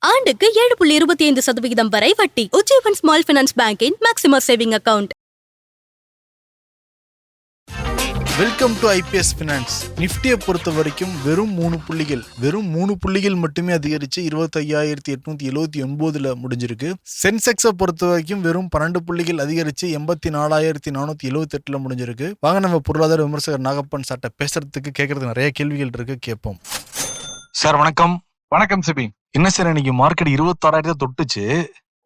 ஆண்டுக்கு ஏழு புள்ளி இருபத்தி ஐந்து சதவிகிதம் வரை வட்டி. Ujjivan small finance பேங்கின் maximum saving account. Welcome to IBS finance. நிஃப்டியை பொறுத்த வரைக்கும் வெறும் மூணு புள்ளிகள். வெறும் மூணு புள்ளிகள் மட்டுமே அதிகரித்து இருபத்தையாயிரத்தி எட்நூத்தி எழுபத்தி ஒன்பதுல முடிஞ்சிருக்கு. சென்செக்ஸை பொறுத்த வரைக்கும் வெறும் பன்னெண்டு புள்ளிகள் அதிகரித்து எண்பத்தி நாலாயிரத்தி நானூற்றி எழுபத்தெட்டில் முடிஞ்சிருக்கு. வாங்க நம்ம பொருளாதார விமர்சகர் நாகப்பன் சார்ட்ட பேசுறதுக்கு கேட்கறதுக்கு நிறைய கேள்விகள் இருக்கு. கேட்போம். சார் வணக்கம். வணக்கம் சிபி. என்ன சார் இன்னைக்கு மார்க்கெட் இருபத்தாறாயிரத்தை தொட்டுச்சு.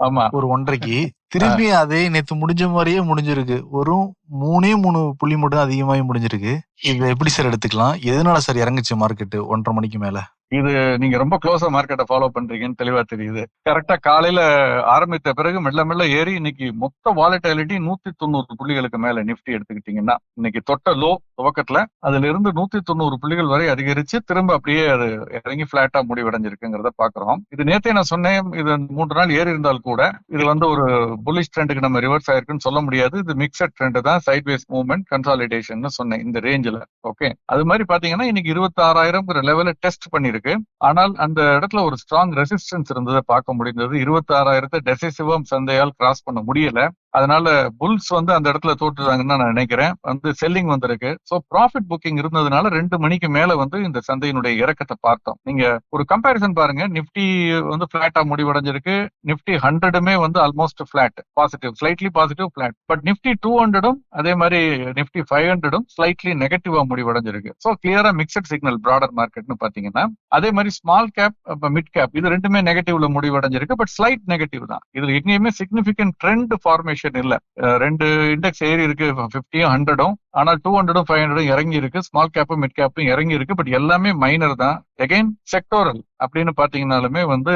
ஆமா. ஒரு ஒன்றரைக்கு. திரும்பி அதே நேத்து முடிஞ்ச மாதிரியே முடிஞ்சிருக்கு. ஒரு மூணே மூணு புள்ளி மட்டும் அதிகமாகி முடிஞ்சிருக்கு. இது எப்படி சார் எடுத்துக்கலாம்? எதனால சார் இறங்குச்சு மார்க்கெட் ஒன்றரை மணிக்கு மேல? இது நீங்க ரொம்ப க்ளோஸா மார்க்கெட்டை ஃபாலோ பண்றீங்கன்னு தெளிவா தெரியுது. கரெக்டா காலையில ஆரம்பித்த பிறகு மெல்ல மெல்ல ஏறி இன்னைக்கு மொத்த வாலட்டாலிட்டி நூத்தி தொண்ணூறு புள்ளிகளுக்கு மேல நிஃப்டி எடுத்துக்கிட்டீங்கன்னா இன்னைக்கு தொட்ட லோ துவக்கத்துல அதுல இருந்து நூத்தி தொண்ணூறு புள்ளிகள் வரை அதிகரிச்சு திரும்ப அப்படியே அது இறங்கி பிளாட்டா முடிவடைஞ்சிருக்குங்கிறத பாக்குறோம். இது நேத்தே நான் சொன்னேன் இது மூன்று நாள் ஏறி இருந்தால் கூட இது வந்து ஒரு புல்லிஷ் ட்ரெண்டுக்கு நம்ம ரிவர்ஸ் ஆயிருக்குன்னு சொல்ல முடியாது. இது மிக்சட் ட்ரெண்ட் தான் சைட் வேஸ் மூவ்மெண்ட் கன்சாலிடேஷன் சொன்னேன் இந்த ரேஞ்சில் ஓகே அது மாதிரி பாத்தீங்கன்னா இன்னைக்கு இருபத்தி ஆறாயிரம்ங்கிற லெவல டெஸ்ட் பண்ணிருக்கு. ஆனால் அந்த இடத்துல ஒரு ஸ்ட்ராங் ரெசிஸ்டன்ஸ் இருந்ததை பார்க்க முடிந்தது. இருபத்தி ஆறாயிரத்தை டெசிசிவம் சந்தையால் கிராஸ் பண்ண முடியல. அதனால புல்ஸ் வந்து அந்த இடத்துல தோற்றுறாங்கன்னு நான் நினைக்கிறேன். வந்து செல்லிங் வந்திருக்கு. ஸோ ப்ராஃபிட் புக்கிங் இருந்ததுனால ரெண்டு மணிக்கு மேல வந்து இந்த சந்தையினுடைய இறக்கத்தை பார்த்தோம். நீங்க ஒரு கம்பேரிசன் பாருங்க. நிப்டி வந்து பிளாட்டா முடிவடைஞ்சிருக்கு. நிப்டி ஹண்ட்ரடுமே வந்து almost flat positive slightly positive flat but Nifty two ஹண்ட்ரடும் அதே மாதிரி நிப்டி ஃபைவ் ஹண்ட்ரடும் ஸ்லைட்லி நெகட்டிவா முடிவடைஞ்சிருக்கு. ஸோ கிளியரா மிக்சட் சிக்னல் ப்ராடர் மார்க்கெட்னு பாத்தீங்கன்னா அதே மாதிரி ஸ்மால் கேப் மிட் கேப் இது ரெண்டுமே நெகட்டிவ்ல முடிவடைஞ்சிருக்கு. பட் ஸ்லைட் நெகட்டிவ் தான். இதுல எங்கேயுமே சிக்னிபிகன்ட் ட்ரெண்ட் ஃபார்மேஷன் இல்ல. இல்லை ரெண்டு இண்டெக்ஸ் ஏறி இருக்கு ஃபிஃப்டியும் ஹண்ட்ரடும் ஆனால் டூ ஹண்ட்ரடும் ஃபைவ் ஹண்ட்ரடும் இறங்கி இருக்கு ஸ்மால் கேப்பும் மிட் கேப்பும் இறங்கி இருக்கு பட் எல்லாமே மைனர் தான். எகைன் செக்டோரல் அப்படின்னு பாத்தீங்கன்னாலுமே வந்து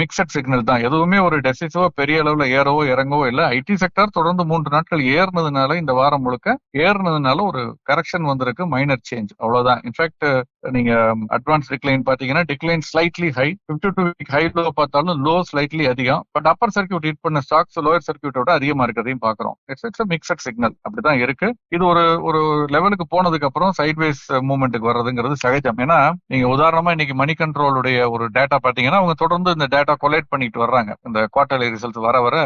மிக்சட் சிக்னல் தான். எதுவுமே ஒரு டெசிசிவா பெரிய அளவுல ஏறவோ இறங்கவோ இல்லை. ஐடி செக்டர் தொடர்ந்து மூன்று நாட்கள் ஏறினதுனால இந்த வாரம் முழுக்க ஏறினதுனால ஒரு கரெக்ஷன் வந்திருக்கு. மைனர் சேஞ்ச் அவ்வளவுதான். இன்ஃபேக்ட் நீங்க அட்வான்ஸ் டிக்ளைன் பாத்தீங்கன்னா decline slightly high fifty two week high low பார்த்தாலும் லோ ஸ்லைட்லி அதிகம். பட் அப்பர் சர்க்கியூட் ஹிட் பண்ண ஸ்டாக்ஸ் லோயர் சர்க்கியூட்டோட அதிகமா இருக்கிறதையும் பாக்குறோம் இட்ஸ் இட்ஸ் மிக்சட் சிக்னல் அப்படிதான் இருக்கு. இது ஒரு ஒரு லெவலுக்கு போனதுக்கு அப்புறம் சைட்வேஸ் மூவ்மெண்ட்டுக்கு வர்றதுங்கிறது சகஜம். ஏன்னா நீங்க உதாரணமா இன்னைக்கு மணி கண்ட்ரோலுடைய ஒரு டேட்டா பாத்தீங்கன்னா அவங்க தொடர்ந்து இந்த டேட்டா கொலைட் பண்ணிட்டு வர்றாங்க. இந்த குவார்டர்லி ரிசல்ட்ஸ் வர வர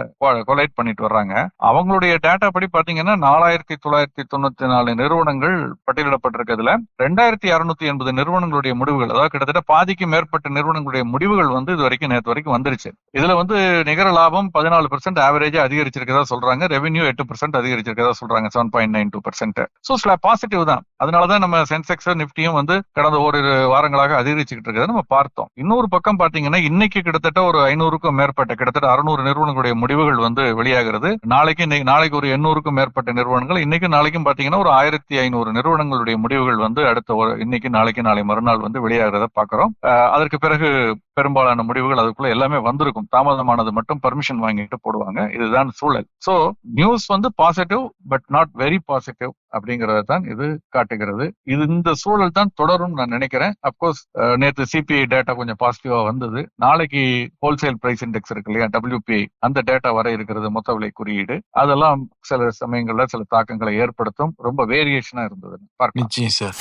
கொலைட் பண்ணிட்டு வர்றாங்க. அவங்களுடைய டேட்டா படி பாத்தீங்கன்னா நாலாயிரத்தி தொள்ளாயிரத்தி தொண்ணூத்தி நாலு நிறுவனங்கள் பட்டியலிடப்பட்டிருக்கிறதுல ரெண்டாயிரத்தி அறுநூத்தி எண்பது நிறுவனங்களுடைய முடிவுகள் அதாவது கிட்டத்தட்ட பாதிக்கு மேற்பட்ட நிறுவனங்களுடைய முடிவுகள் வந்து இது வரைக்கும் நேற்று வரைக்கும் வந்துருச்சு. இதுல வந்து நிகர லாபம் பதினாலு பர்சன்ட் ஆவரேஜா அதிகரிச்சிருக்கதா சொல்றாங்க. ரெவன்யூ எட்டு பர்சன்ட் அதிகரிச்சிருக்கதா சொல்றாங்க seven point nine two percent so சில பாசிட்டிவ் தான். அதனாலதான் நம்ம சென்செக்ஸ் நிப்டியும் வந்து கடந்த ஓரிரு வாரங்களாக அதிகரிச்சுக்கிட்டு இருக்கிறத நம்ம பார்த்தோம். இன்னொரு பக்கம் பாத்தீங்கன்னா இன்னைக்கு கிட்டத்தட்ட ஒரு ஐநூறுக்கும் மேற்பட்ட கிட்டத்தட்ட அறுநூறு நிறுவனங்களுடைய முடிவுகள் வந்து வெளியாகிறது. நாளைக்கு இன்னைக்கு நாளைக்கு ஒரு எண்ணூறுக்கும் மேற்பட்ட நிறுவனங்கள் இன்னைக்கு நாளைக்கும் பாத்தீங்கன்னா ஒரு ஆயிரத்தி ஐநூறு நிறுவனங்களுடைய முடிவுகள் வந்து அடுத்த ஒரு இன்னைக்கு நாளைக்கு நாளை மறுநாள் வந்து வெளியாகிறத பாக்குறோம் அதற்கு பிறகு பெரும்பாலான முடிவுகள் அதுக்குள்ள எல்லாமே வந்திருக்கும். தாமதமானது மட்டும் பர்மிஷன் வாங்கிட்டு போடுவாங்க. இதுதான் சூழல். சோ நியூஸ் வந்து positive but not very positive அப்படிங்கறத தான் இது காட்டுகிறது இது இந்த சூழல் தான் தொடரும் நான் நினைக்கிறேன். அப்கோர்ஸ் நேற்று சிபிஐ டேட்டா கொஞ்சம் பாசிட்டிவா வந்தது. நாளைக்கு ஹோல்சேல் பிரைஸ் இண்டெக்ஸ் இருக்கு இல்லையா? டபிள்யூபிஐ அந்த டேட்டா வர இருக்கிறது மொத்த விலை குறியீடு. அதெல்லாம் சில சமயங்கள்ல சில தாக்கங்களை ஏற்படுத்தும். ரொம்ப வேரியேஷனா இருந்தது. நிச்சயம் சார்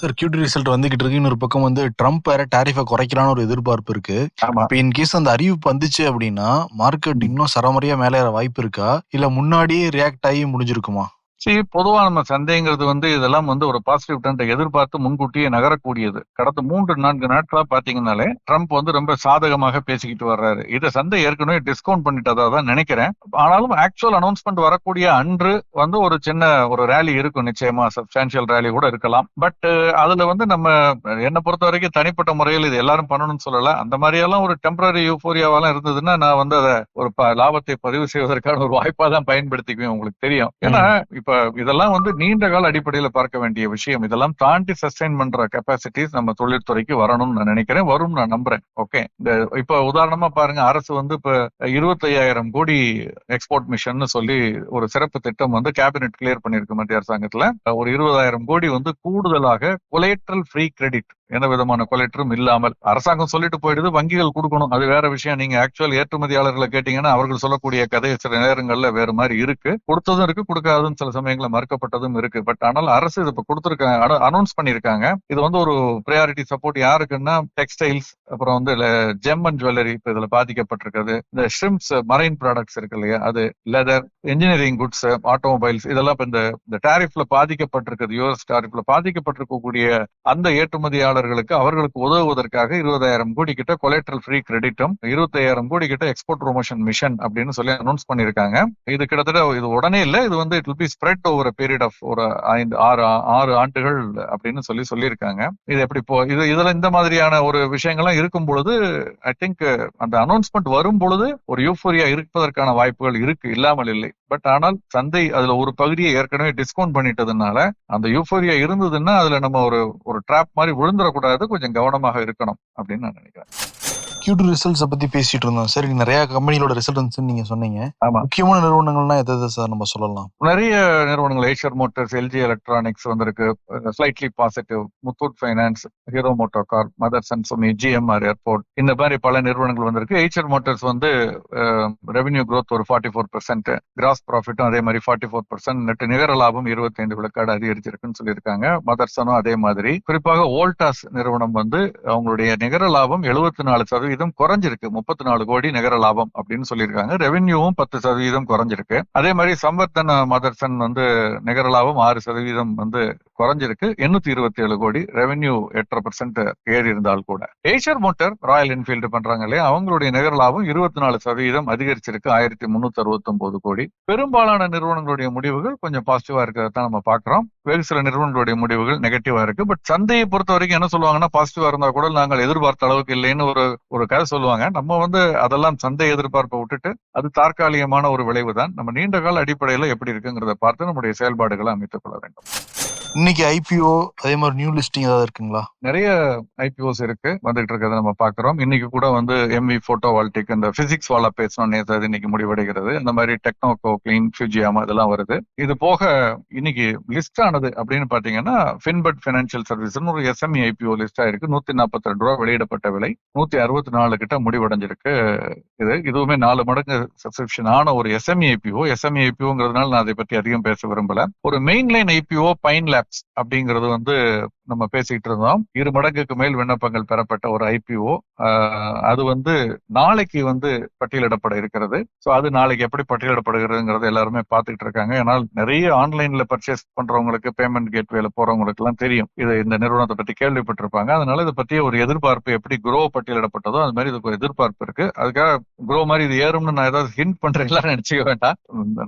சார் கியூடி ரிசல்ட் வந்துகிட்டு இருக்கு. இன்னொரு பக்கம் வந்து ட்ரம்ப் வேற டாரிஃபை குறைக்கலாம்னு ஒரு எதிர்பார்ப்பு இருக்கு. இப்ப இன்கேஸ் அந்த அறிவிப்பு வந்துச்சு அப்படின்னா மார்க்கெட் இன்னும் சரமரியா மேலே வாய்ப்பு இருக்கா? இல்ல முன்னாடியே ரியாக்ட் ஆகி முடிஞ்சிருக்குமா? சரி பொதுவா நம்ம சந்தைங்கிறது வந்து இதெல்லாம் வந்து ஒரு பாசிட்டிவ் ட்ரெண்டை எதிர்பார்த்து முன்கூட்டியே நகரக்கூடியது. கடந்த மூன்று நான்கு நாட்களா பாத்தீங்கன்னாலே ட்ரம்ப் வந்து ரொம்ப சாதகமாக பேசிக்கிட்டு வர்றாரு. இதை சந்தை ஏற்கனவே டிஸ்கவுண்ட் பண்ணிட்டதா தான் நினைக்கிறேன். ஆனாலும் ஆக்சுவல் அனௌன்ஸ்மெண்ட் வரக்கூடிய அன்று வந்து ஒரு சின்ன ஒரு ரேலி இருக்கும். நிச்சயமா சப்ஸ்டான்சியல் ரேலி கூட இருக்கலாம். பட் அதுல வந்து நம்ம என்னை பொறுத்த வரைக்கும் தனிப்பட்ட முறையில் இது எல்லாரும் பண்ணணும்னு சொல்லல. அந்த மாதிரியெல்லாம் ஒரு டெம்பரரி யூஃபோரியாவெல்லாம் இருந்ததுன்னா நான் வந்து அதை ஒரு லாபத்தை பதிவு செய்வதற்கான ஒரு வாய்ப்பா தான் பயன்படுத்திக்குவேன். உங்களுக்கு தெரியும். ஏன்னா இப்ப இதெல்லாம் வந்து நீண்ட கால அடிப்படையில பார்க்க வேண்டிய விஷயம். இதெல்லாம் தாண்டி சஸ்டைன் பண்ற கெப்பாசிட்டிஸ் நம்ம தொழில்துறைக்கு வரணும்னு நான் நினைக்கிறேன். வரும் நான் நம்புறேன். ஓகே இந்த இப்ப உதாரணமா பாருங்க. அரசு வந்து இப்ப இருபத்தையாயிரம் கோடி எக்ஸ்போர்ட் மிஷன் சொல்லி ஒரு சிறப்பு திட்டம் வந்து கேபினெட் கிளியர் பண்ணிருக்கு மத்திய அரசாங்கத்துல. ஒரு இருபதாயிரம் கோடி வந்து கூடுதலாக கொலேட்ரல் ஃப்ரீ கிரெடிட் எந்த விதமான கொலெக்டரும் இல்லாமல் அரசாங்கம் சொல்லிட்டு போயிடுது வங்கிகள் கொடுக்கணும். அது வேற விஷயம். நீங்க ஆக்சுவல் ஏற்றுமதியாளர்களை கேட்டீங்கன்னா அவர்கள் சொல்லக்கூடிய கதை சில நேரங்கள்ல வேற மாதிரி இருக்கு. கொடுத்ததும் இருக்கு கொடுக்காததும் சில சமயங்களில் மறுக்கப்பட்டதும் இருக்கு. பட் ஆனால் அரசு இது இப்ப கொடுத்துருக்காங்க அனௌன்ஸ் பண்ணிருக்காங்க இது வந்து ஒரு ப்ரையாரிட்டி சப்போர்ட் யாருக்குன்னா டெக்ஸ்டைல்ஸ் அப்புறம் வந்து ஜெம் அண்ட் ஜுவல்லரி இப்ப இதுல பாதிக்கப்பட்டிருக்கிறது இந்த ஷிம்ஸ் மரைன் ப்ராடக்ட்ஸ் இருக்கு இல்லையா? அது லெதர் இன்ஜினியரிங் குட்ஸ் ஆட்டோமொபைல்ஸ் இதெல்லாம் இப்ப இந்த டேரிஃப்ல டாரிஃப்ல பாதிக்கப்பட்டிருக்கிறது யூஎஸ் டாரிஃப்ல பாதிக்கப்பட்டிருக்கக்கூடிய அந்த ஏற்றுமதியாளர் ஏற்றுமதியாளர்களுக்கு அவர்களுக்கு உதவுவதற்காக இருபதாயிரம் கோடி கிட்ட கொலேட்ரல் ஃப்ரீ கிரெடிட்டும் இருபத்தாயிரம் கோடி கிட்ட எக்ஸ்போர்ட் ப்ரொமோஷன் மிஷன் அப்படின்னு சொல்லி அனௌன்ஸ் பண்ணிருக்காங்க. இது கிட்டத்தட்ட இது உடனே இல்ல இது வந்து it will be spread over period of ஒரு ஐந்து ஆறு ஆறு ஆண்டுகள் அப்படின்னு சொல்லி சொல்லியிருக்காங்க. இது எப்படி போ இது இதுல இந்த மாதிரியான ஒரு விஷயங்கள்லாம் இருக்கும் பொழுது ஐ திங்க் அந்த அனௌன்ஸ்மெண்ட் வரும் பொழுது ஒரு யூஃபோரியா இருப்பதற்கான வாய்ப்புகள் இருக்கு இல்லாமல் இல்லை. பட் ஆனால் சந்தை அதுல ஒரு பகுதியை ஏற்கனவே டிஸ்கவுண்ட் பண்ணிட்டதுனால அந்த யூஃபோரியா இருந்ததுன்னா அதுல நம்ம ஒரு ஒரு ட்ராப் மாதிரி விழுந்துடக்கூடாது கொஞ்சம் கவனமாக இருக்கணும் அப்படின்னு நான் நினைக்கிறேன். Q2 ரிசல்ட்ஸை பத்தி பேசிட்டு இருந்தோம். சரி நிறைய கம்பெனிகளோட ரிசல்ட்ஸ் நீங்க சொன்னீங்க. ஆமா. முக்கியமான நிறுவனங்கள்னா எது எது சார்? நம்ம சொல்லலாம். நிறைய நிறுவனங்கள் ஏஷியர் மோட்டார்ஸ் எல்ஜி எலக்ட்ரானிக்ஸ் வந்திருக்கு. Slightly positive Muthoot finance Hero motor car Motherson Sumi GMR airport இந்த மாதிரி பல நிறுவனங்கள் வந்திருக்கு. ஏஷியர் மோட்டார்ஸ் வந்து ரெவென்யூ growth ஒரு ஃபார்ட்டி ஃபோர் பர்சன்ட் கிராஸ் ப்ராஃபிட்டும் அதே மாதிரி ஃபார்ட்டி ஃபோர் பர்சன்ட் நெட் நிகர லாபம் இருபத்தைந்து விழுக்காடு அதிகரிச்சிருக்குன்னு சொல்லியிருக்காங்க. மதர்சனும் அதே மாதிரி. குறிப்பாக வோல்டாஸ் நிறுவனம் வந்து அவங்களுடைய நிகர லாபம் எழுபத்தி நாலு சதவீதம் சதவீதம் குறைஞ்சிருக்கு. முப்பத்தி நாலு கோடி நிகர லாபம் அப்படின்னு சொல்லியிருக்காங்க. ரெவென்யூவும் பத்து சதவீதம் குறைஞ்சிருக்கு. அதே மாதிரி சம்பர்த்தன் மதர்சன் வந்து நிகர லாபம் ஆறு சதவீதம் வந்து குறைஞ்சிருக்கு. எண்ணூத்தி இருபத்தி ஏழு கோடி ரெவென்யூ எட்டரை பர்சன்ட் ஏறி இருந்தால் கூட. ஏஷியர் மோட்டர் ராயல் என்ஃபீல்டு பண்றாங்க இல்லையா? அவங்களுடைய நிகர லாபம் இருபத்தி நாலு சதவீதம் அதிகரிச்சிருக்கு. ஆயிரத்தி முன்னூத்தி அறுபத்தி ஒன்பது கோடி. பெரும்பாலான நிறுவனங்களுடைய முடிவுகள் கொஞ்சம் பாசிட்டிவா இருக்கிறதான் நம்ம பாக்குறோம் வேறு சில நிறுவனங்களுடைய முடிவுகள் நெகட்டிவா இருக்கு. பட் சந்தையை பொறுத்த வரைக்கும் என்ன சொல்லுவாங்கன்னா பாசிட்டிவா இருந்தா கூட நாங்கள் எதிர்பார்த்த அளவுக்கு இல்லைன்னு ஒரு ஒரு கதை சொல்லுவாங்க. நம்ம வந்து அதெல்லாம் சந்தை எதிர்பார்ப்பை விட்டுட்டு அது தற்காலிகமான ஒரு விளைவு தான் நம்ம நீண்ட கால அடிப்படையில எப்படி இருக்குங்கிறத பார்த்து நம்முடைய செயல்பாடுகளை அமைத்துக் கொள்ள வேண்டும். இன்னைக்கு ஐபிஓ அதே மாதிரி நியூ லிஸ்டிங் ஏதாவது இருக்குங்களா? நிறைய ஐபிஓஸ் இருக்கு. வந்துகிட்டு இருக்கிறத நம்ம பாக்குறோம் இன்னைக்கு கூட வந்து எம்வி போட்டோ வால்டிக் இந்த பிசிக்ஸ் வாலா பேசணும் நேற்று இன்னைக்கு முடிவடைகிறது. அந்த மாதிரி டெக்னோகோ கிளீன் ஃபியூஜியாமா இதெல்லாம் வருது. இது போக இன்னைக்கு லிஸ்ட் ஆனது அப்படின்னு பாத்தீங்கன்னா ஃபின்பட் பினான்சியல் சர்வீஸ் ஒரு எஸ்எம்இ ஐபிஓ லிஸ்டா ஆயிருக்கு. நூத்தி நாற்பத்தி ரெண்டு ரூபா வெளியிடப்பட்ட விலை. நூத்தி அறுபத்தி நாலு கிட்ட முடிவடைஞ்சிருக்கு இது. இதுவுமே நாலு மடங்கு சப்ஸ்கிரிப்ஷன் ஆன ஒரு எஸ்எம்இ ஐபிஓ எஸ்எம்இ ஐபிஓங்கிறதுனால நான் அதை பத்தி அதிகம் பேச விரும்பல. ஒரு main line IPO Pine Labs அப்படிங்கிறது வந்து நம்ம பேசிக்கிட்டு இருந்தோம். இரு மடங்குக்கு மேல் விண்ணப்பங்கள் பெறப்பட்ட ஒரு ஐபிஓ அது வந்து நாளைக்கு வந்து பட்டியலிடப்பட இருக்கிறது. ஸோ அது நாளைக்கு எப்படி பட்டியலிடப்படுகிறதுங்கிறது எல்லாருமே பார்த்துக்கிட்டு இருக்காங்க. ஏன்னால் நிறைய ஆன்லைன்ல பர்ச்சேஸ் பண்றவங்களுக்கு பேமெண்ட் கேட்வேல போறவங்களுக்கு எல்லாம் தெரியும். இது இந்த நிறுவனத்தை பத்தி கேள்விப்பட்டிருப்பாங்க. அதனால இதை பற்றிய ஒரு எதிர்பார்ப்பு எப்படி குரோ பட்டியலிடப்பட்டதோ அது மாதிரி இதுக்கு ஒரு எதிர்பார்ப்பு இருக்கு. அதுக்காக குரோ மாதிரி இது ஏறும்னு நான் ஏதாவது ஹிண்ட் பண்றேன் எல்லாம் நினைச்சுக்க வேண்டாம்.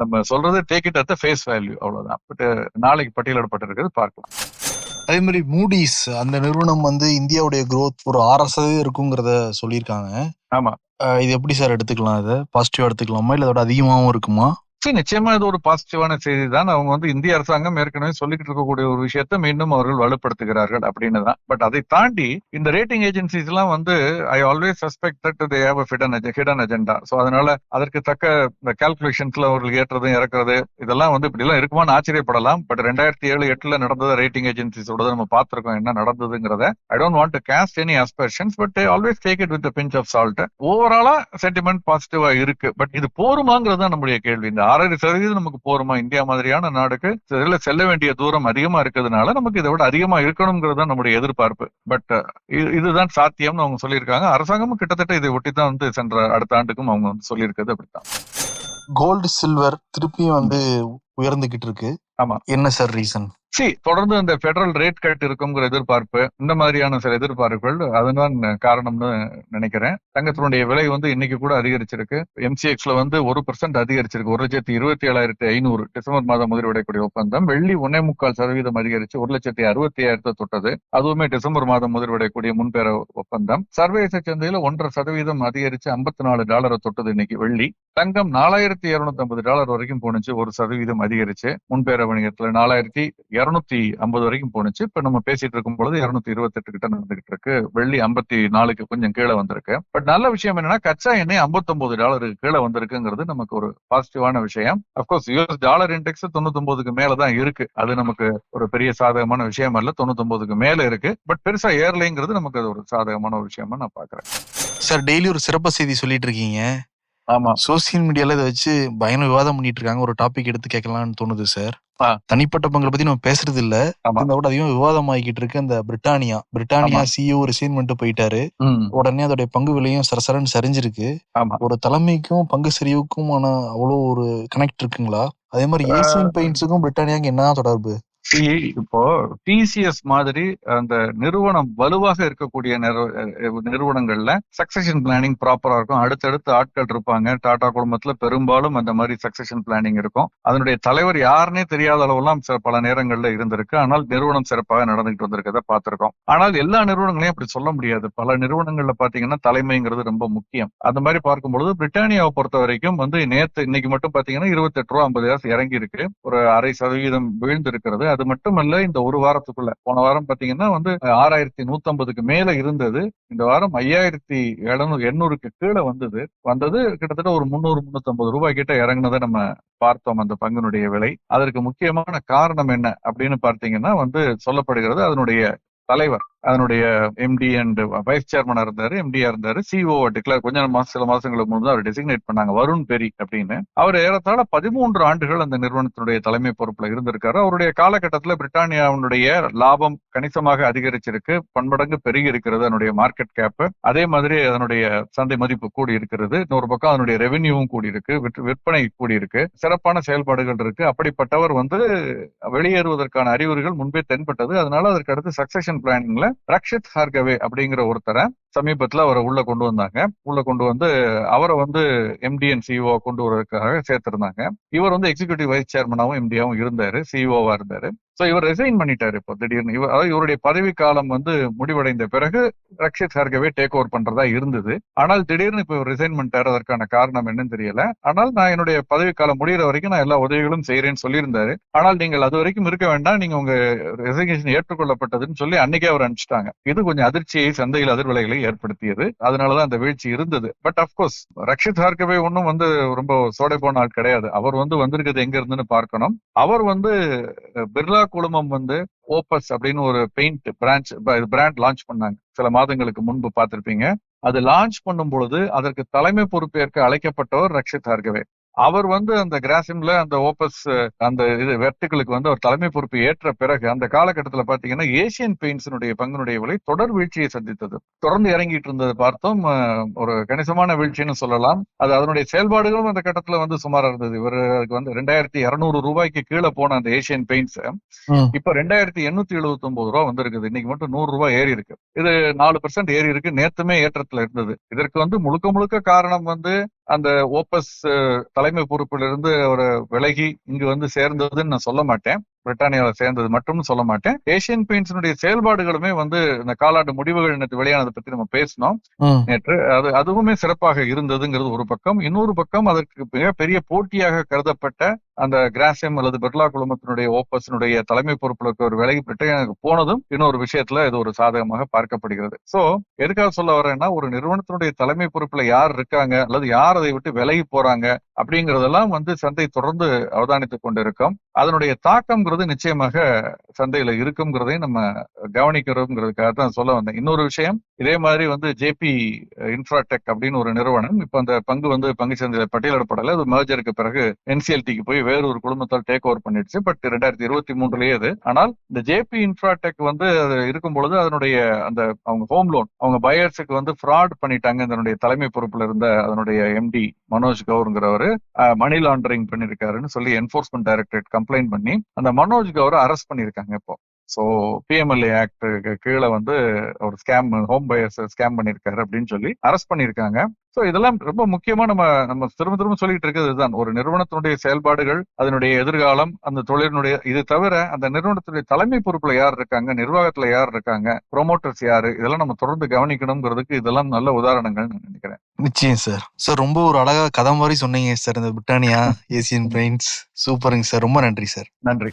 நம்ம சொல்றது take it at face value அவ்வளவுதான். பட் நாளைக்கு பட்டியலிடப்பட்டிருக்கிறது பார்க்கலாம். அதே மாதிரி மூடிஸ் அந்த நிறுவனம் வந்து இந்தியாவுடைய growth ஒரு ஆறு சதவீதம் இருக்குங்கிறத சொல்லியிருக்காங்க. ஆமா. இது எப்படி சார் எடுத்துக்கலாம் இதை? பாசிட்டிவா எடுத்துக்கலாமா? இல்ல அதோட அதிகமாகவும் இருக்குமா? சரி நிச்சயமா இது ஒரு பாசிட்டிவான செய்தி தான் அவங்க வந்து இந்திய அரசாங்கம் ஏற்கனவே சொல்லிக்கிட்டு இருக்கக்கூடிய ஒரு விஷயத்த மீண்டும் அவர்கள் வலுப்படுத்துகிறார்கள் அப்படின்னு தான். பட் அதை தாண்டி இந்த ரேட்டிங் ஏஜென்சிஸ் எல்லாம் வந்து I always suspect that they have hidden hidden agenda so அதனால அதற்கு தக்க இந்த கால்குலேஷன்ஸ்ல அவர்கள் ஏற்றதும் இறக்குறது இதெல்லாம் வந்து இப்படி எல்லாம் இருக்குமான்னு ஆச்சரியப்படலாம். பட் ரெண்டாயிரத்தி ஏழு எட்டுல நடந்தது ரேட்டிங் ஏஜென்சிஸோட நம்ம பார்த்திருக்கோம் என்ன நடந்ததுங்கிறத. I don't want to cast any aspersions but always take it with pinch of salt ஓவராலா சென்டிமெண்ட் பாசிட்டிவா இருக்கு. பட் இது போருமாங்கிறது தான் நம்முடைய கேள்வி. இந்த ஆறரை சதவீதம் நமக்கு போருமா? இந்தியா மாதிரியான நாடுக்கு இதுல செல்ல வேண்டிய தூரம் அதிகமா இருக்கிறதுனால நமக்கு இதை விட அதிகமா இருக்கணுங்கிறது தான் நம்முடைய எதிர்பார்ப்பு. பட் இதுதான் சாத்தியம்னு அவங்க சொல்லியிருக்காங்க. அரசாங்கமும் கிட்டத்தட்ட இதை ஒட்டி தான் வந்து சென்ற அடுத்த ஆண்டுக்கும் அவங்க வந்து சொல்லியிருக்கிறது அப்படித்தான். கோல்டு சில்வர் திருப்பியும் வந்து உயர்ந்துகிட்டு இருக்கு. ஆமா. என்ன சார் ரீசன் சி தொடர்ந்து அந்த பெடரல் ரேட் கட் இருக்குங்கிற எதிர்பார்ப்பு இந்த மாதிரியான சில எதிர்பார்ப்புகள் அதுதான் காரணம்னு நினைக்கிறேன். தங்கத்தினுடைய விலை வந்து இன்னைக்கு கூட அதிகரிச்சிருக்கு. எம்சிஎக்ஸ்ல வந்து ஒரு பர்சன்ட் அதிகரிச்சிருக்கு. ஒரு லட்சத்தி இருபத்தி ஏழாயிரத்தி ஐநூறு டிசம்பர் மாதம் முதலிடக்கூடிய ஒப்பந்தம். வெள்ளி ஒன்னே முக்கால் சதவீதம் அதிகரிச்சு ஒரு லட்சத்தி அறுபத்தி ஐயாயிரத்தை தொட்டது. அதுவுமே டிசம்பர் மாதம் முதலிடக்கூடிய முன்பேற ஒப்பந்தம். சர்வதேச சந்தையில ஒன்றரை சதவீதம் அதிகரிச்சு ஐம்பத்தி நாலு டாலரை தொட்டது இன்னைக்கு வெள்ளி. தங்கம் நாலாயிரத்தி இருநூத்தி ஐம்பது டாலர் வரைக்கும் போனுச்சு ஒரு சதவீதம் அதிகரிச்சு. முன்பேற வணிகத்துல நாலாயிரத்தி இரநூத்தி ஐம்பது வரைக்கும் போனுச்சு இப்ப நம்ம பேசிட்டு இருக்கும் பொழுது இருநூத்தி இருபத்தெட்டு கிட்ட நடந்துகிட்டு இருக்கு. வெள்ளி ஐம்பத்தி நாலுக்கு கொஞ்சம் கீழே வந்திருக்கு. பட் நல்ல விஷயம் என்னன்னா கச்சா எண்ணெய் 59 டாலருக்கு கீழே வந்திருக்குங்கிறது நமக்கு ஒரு பாசிட்டிவான விஷயம். Of course US dollar index தொண்ணூத்தொன்பதுக்கு மேலதான் இருக்கு. அது நமக்கு ஒரு பெரிய சாதகமான விஷயம் அல்ல. தொண்ணூத்தொன்பதுக்கு மேல இருக்கு. பட் பெருசா ஏர்லைங்கிறது நமக்கு அது ஒரு சாதகமான ஒரு விஷயமா நான் பாக்குறேன். சார் டெய்லி ஒரு சிறப்பு செய்தி சொல்லிட்டு இருக்கீங்க. ஆமா. சோசியல் மீடியால இதை வச்சு பயங்கர விவாதம் பண்ணிட்டு இருக்காங்க ஒரு டாபிக் எடுத்து கேட்கலாம்னு தோணுது சார். தனிப்பட்ட பங்களை பத்தி நம்ம பேசுறது இல்ல இந்த கூட அதிகமா விவாதம் ஆகிக்கிட்டு இருக்கு அந்த பிரிட்டானியா. பிரிட்டானியா. சிஇஓ ரிசைன் பண்ணிட்டு போயிட்டாரு. உடனே அதோட பங்கு விலையும் சரசரன்னு சரிஞ்சிருக்கு. ஒரு தலைமைக்கும் பங்கு சரிவுக்குமான அவ்வளோ ஒரு கனெக்ட் இருக்குங்களா? அதே மாதிரி ஏசியன் பெயிண்ட்ஸுக்கும் பிரிட்டானியாவுக்கு என்ன தொடர்பு? இப்போ டிசிஎஸ் மாதிரி அந்த நிறுவனம் வலுவாக இருக்கக்கூடிய நிறுவனங்கள்ல சக்சஷன் பிளானிங் ப்ராப்பரா இருக்கும். அடுத்தடுத்து ஆட்கள் இருப்பாங்க. டாடா குழுமத்துல பெரும்பாலும் அந்த மாதிரி சக்சஷன் பிளானிங் இருக்கும். அதனுடைய தலைவர் யாருன்னே தெரியாத அளவெல்லாம் சில பல நேரங்கள்ல இருந்திருக்கு. ஆனால் நிறுவனம் சிறப்பாக நடந்துகிட்டு வந்திருக்கத பார்த்திருக்கோம். ஆனால் எல்லா நிறுவனங்களையும் அப்படி சொல்ல முடியாது. பல நிறுவனங்கள்ல பாத்தீங்கன்னா தலைமைங்கிறது ரொம்ப முக்கியம். அந்த மாதிரி பார்க்கும்பொழுது பிரிட்டானியாவை பொறுத்த வரைக்கும் வந்து நேத்து இன்னைக்கு மட்டும் பாத்தீங்கன்னா இருபத்தெட்டு ரூபா ஐம்பது காசு இறங்கி இருக்கு ஒரு அரை சதவீதம் வீழ்ந்து இருக்கிறது அது மட்டுமல்ல இந்த ஒரு வாரத்துக்குள்ள. போன வாரம் பாத்தீங்கன்னா வந்து ஆறாயிரத்தி நூத்தம்பதுக்கு மேல இருந்தது. இந்த வாரம் ஐயாயிரத்தி எழுநூறு எண்ணூறுக்கு கீழே வந்தது. வந்தது கிட்டத்தட்ட ஒரு முந்நூறு முன்னூத்தி ரூபாய் கிட்ட இறங்குனதை நம்ம பார்த்தோம் அந்த பங்கினுடைய விலை. அதற்கு முக்கியமான காரணம் என்ன அப்படின்னு பார்த்தீங்கன்னா வந்து சொல்லப்படுகிறது அதனுடைய தலைவர். அதனுடைய எம்டி அண்ட் வைஸ் சேர்மனா இருந்தாரு எம்டியா இருந்தாரு. சிஓ டிக்ளேர் கொஞ்ச மாசம் சில மாசங்களுக்கு முன்பு அவர் டெசிக்னேட் பண்ணாங்க வருண் பெரி அப்படின்னு. அவர் ஏறத்தாழ பதிமூன்று ஆண்டுகள் அந்த நிறுவனத்தினுடைய தலைமை பொறுப்புல இருந்திருக்காரு. அவருடைய காலகட்டத்தில் பிரிட்டானியாவுடைய லாபம் கணிசமாக அதிகரிச்சிருக்கு பன்மடங்கு பெருகி இருக்கிறது அதனுடைய மார்க்கெட் கேப் அதே மாதிரி அதனுடைய சந்தை மதிப்பு கூடி இருக்கிறது. இன்னொரு பக்கம் அதனுடைய ரெவென்யூவும் கூடி இருக்கு விற்பனை கூடி இருக்கு. சிறப்பான செயல்பாடுகள் இருக்கு. அப்படிப்பட்டவர் வந்து வெளியேறுவதற்கான அறிகுறிகள் முன்பே தென்பட்டது. அதனால அதற்கு அடுத்து சக்சஷன் பிளானிங்ல ரக்ஷித் ஹார்கவே அப்படிங்கிற ஒருத்தரை சமீபத்துல அவரை உள்ள கொண்டு வந்தாங்க. உள்ள கொண்டு வந்து அவரை வந்து எம்டிஎன் சிஇஓ கொண்டு வரதுக்காக சேர்த்திருந்தாங்க. இவர் வந்து எக்ஸிகியூட்டிவ் வைஸ் சேர்மனாவும் எம்டியாவும் இருந்தாரு சிஇஓவா இருந்தாரு. சோ இவர் ரிசைன் பண்ணிட்டாரு இப்போ திடீர்னு. இவர் அதாவது இவருடைய பதவி காலம் வந்து முடிவடைந்த பிறகு ரக்ஷித் சார்கவே டேக் ஓவர் பண்றதா இருந்தது. ஆனால் திடீர்னு இப்போ இவர் ரிசைன் பண்ணிட்டாரு அதற்கான காரணம் என்னன்னு தெரியல. ஆனால் நான் என்னுடைய பதவி காலம் முடிகிற வரைக்கும் நான் எல்லா உதவிகளும் செய்யறேன்னு சொல்லியிருந்தாரு. ஆனால் நீங்கள் அது வரைக்கும் இருக்க வேண்டாம் நீங்க உங்க ரெசிக்னேஷன் ஏற்றுக்கொள்ளப்பட்டதுன்னு சொல்லி அன்னைக்கே அவர் அனுப்பிச்சிட்டாங்க. இது கொஞ்சம் அதிர்ச்சியை சந்தையில் அதிர்வலைகளை ஏற்படுத்தியது. அதனாலதான் அந்த வீழ்ச்சி இருந்தது. பட் அப்கோர்ஸ் ரக்ஷித் ஹார்கவே ஒன்றும் வந்து ரொம்ப சோடை போன ஆள் கிடையாது. அவர் வந்து வந்திருக்கிறது எங்க இருந்துன்னு பார்க்கணும். அவர் வந்து பிர்லா குழுமம் வந்து ஓப்பஸ் அப்படின்னு ஒரு பெயிண்ட் பிரான்ச் பிராண்ட் லான்ச் பண்ணாங்க. சில மாதங்களுக்கு முன்பு பார்த்திருப்பீங்க. அது லான்ச் பண்ணும் பொழுது அதற்கு தலைமை பொறுப்பேற்க அழைக்கப்பட்டவர் ரக்ஷித் ஹார்கவே. அவர் வந்து அந்த கிராசிம்ல அந்த ஓப்பஸ் அந்த இது வெர்டிகளுக்கு வந்து அவர் தலைமை பொறுப்பு ஏற்ற பிறகு அந்த காலகட்டத்தில் பாத்தீங்கன்னா ஏசியன் பெயிண்ட்ஸினுடைய பங்கினுடைய விலை தொடர் வீழ்ச்சியை சந்தித்தது. தொடர்ந்து இறங்கிட்டு இருந்ததை பார்த்தோம். ஒரு கணிசமான வீழ்ச்சின்னு சொல்லலாம். அது அதனுடைய செயல்பாடுகளும் அந்த கட்டத்துல வந்து சுமாரா இருந்தது. இவருக்கு வந்து ரெண்டாயிரத்தி இருநூறு ரூபாய்க்கு கீழே போன அந்த ஏசியன் பெயிண்ட்ஸ். இப்ப ரெண்டாயிரத்தி எண்ணூத்தி எழுபத்தி ஒன்பது ரூபா வந்திருக்குது. இன்னைக்கு மட்டும் நூறு ரூபாய் ஏறி இருக்கு. இது நாலு பெர்சென்ட் ஏறி இருக்கு. நேத்துமே ஏற்றத்துல இருந்தது. இதற்கு வந்து முழுக்க முழுக்க காரணம் வந்து அந்த ஓப்பஸ் தலைமை பொறுப்பிலிருந்து ஒரு விலகி இங்கு வந்து சேர்ந்ததுன்னு நான் சொல்ல மாட்டேன். பிரிட்டானியாவில் சேர்ந்தது மட்டும்னு சொல்ல மாட்டேன். ஏசியன் பெயிண்ட்ஸினுடைய செயல்பாடுகளுமே வந்து இந்த காலாண்டு முடிவுகள் நேற்று வெளியானதை பத்தி நம்ம பேசினோம். நேற்று அது அதுவுமே சிறப்பாக இருந்ததுங்கிறது ஒரு பக்கம். இன்னொரு பக்கம் அதற்கு மிகப்பெரிய போட்டியாக கருதப்பட்ட அந்த கிராசியம் அல்லது பிர்லா குழுமத்தினுடைய ஓப்பஸினுடைய தலைமை பொறுப்புல இருக்க ஒரு விலகி பிரிட்டனுக்கு போனதும் இன்னொரு விஷயத்துல இது ஒரு சாதகமாக பார்க்கப்படுகிறது. சோ எதுக்காக சொல்ல வரேன்னா ஒரு நிறுவனத்தினுடைய தலைமை பொறுப்புல யார் இருக்காங்க அல்லது யார் அதை விட்டு விலகி போறாங்க அப்படிங்கிறதெல்லாம் வந்து சந்தை தொடர்ந்து அவதானித்துக் கொண்டிருக்கோம். அதனுடைய தாக்கம்ங்கிறது நிச்சயமாக சந்தையில இருக்குங்கிறதையும் நம்ம கவனிக்கிறோங்கிறதுக்காக தான் சொல்ல வந்தேன். இன்னொரு விஷயம் இதே மாதிரி வந்து ஜேபி இன்ஃப்ராடெக் அப்படின்னு ஒரு நிறுவனம் இப்ப அந்த பங்கு வந்து பங்கு சந்தையில பட்டியலிடப்படலை. அது மேஜருக்கு பிறகு என்சிஎல்டிக்கு போய் வேறு ஒரு குழுமத்தால் டேக் ஓவர் பண்ணிடுச்சு. பட் ரெண்டாயிரத்தி இருபத்தி மூன்றுலயே அது. ஆனால் இந்த ஜேபி இன்ஃப்ராடெக் வந்து அது இருக்கும் பொழுது அதனுடைய அந்த அவங்க ஹோம் லோன் அவங்க பயர்ஸுக்கு வந்து ஃப்ராட் பண்ணிட்டாங்க. அதனுடைய தலைமை பொறுப்புல இருந்த அதனுடைய எம்டி மனோஜ் கவுருங்கிறவர். மணி லாண்டரிங் பண்ணிருக்காருன்னு சொல்லி என்போர்ஸ்மெண்ட் டைரக்டரேட் கம்ப்ளைண்ட் பண்ணி அந்த மனோஜ் கவுரை அரெஸ்ட் பண்ணிருக்காங்க இப்போ. சோ பிஎம்எல்ஏ ஆக்ட் கீழே வந்து ஒரு ஸ்கேம் ஹோம் பயர்ஸ் ஸ்கேம் பண்ணிருக்காரு அப்படின்னு சொல்லி அரெஸ்ட் பண்ணிருக்காங்க சோ இதெல்லாம் ரொம்ப முக்கியமா நம்ம நம்ம திரும்ப திரும்ப சொல்லிட்டு இருக்கிறது இதுதான். ஒரு நிறுவனத்தினுடைய செயல்பாடுகள் அதனுடைய எதிர்காலம் அந்த தொழிலினுடைய இது தவிர அந்த நிறுவனத்துடைய தலைமை பொறுப்புல யார் இருக்காங்க நிர்வாகத்துல யார் இருக்காங்க ப்ரொமோட்டர்ஸ் யாரு இதெல்லாம் நம்ம தொடர்ந்து கவனிக்கணுங்கிறதுக்கு இதெல்லாம் நல்ல உதாரணங்கள் நான் நினைக்கிறேன். நிச்சயம் சார். சார் ரொம்ப ஒரு அழகா கதை மாதிரி சொன்னீங்க சார் இந்த பிரிட்டானியா ஏசியன் பெயிண்ட்ஸ் சூப்பருங்க சார். ரொம்ப நன்றி சார். நன்றி.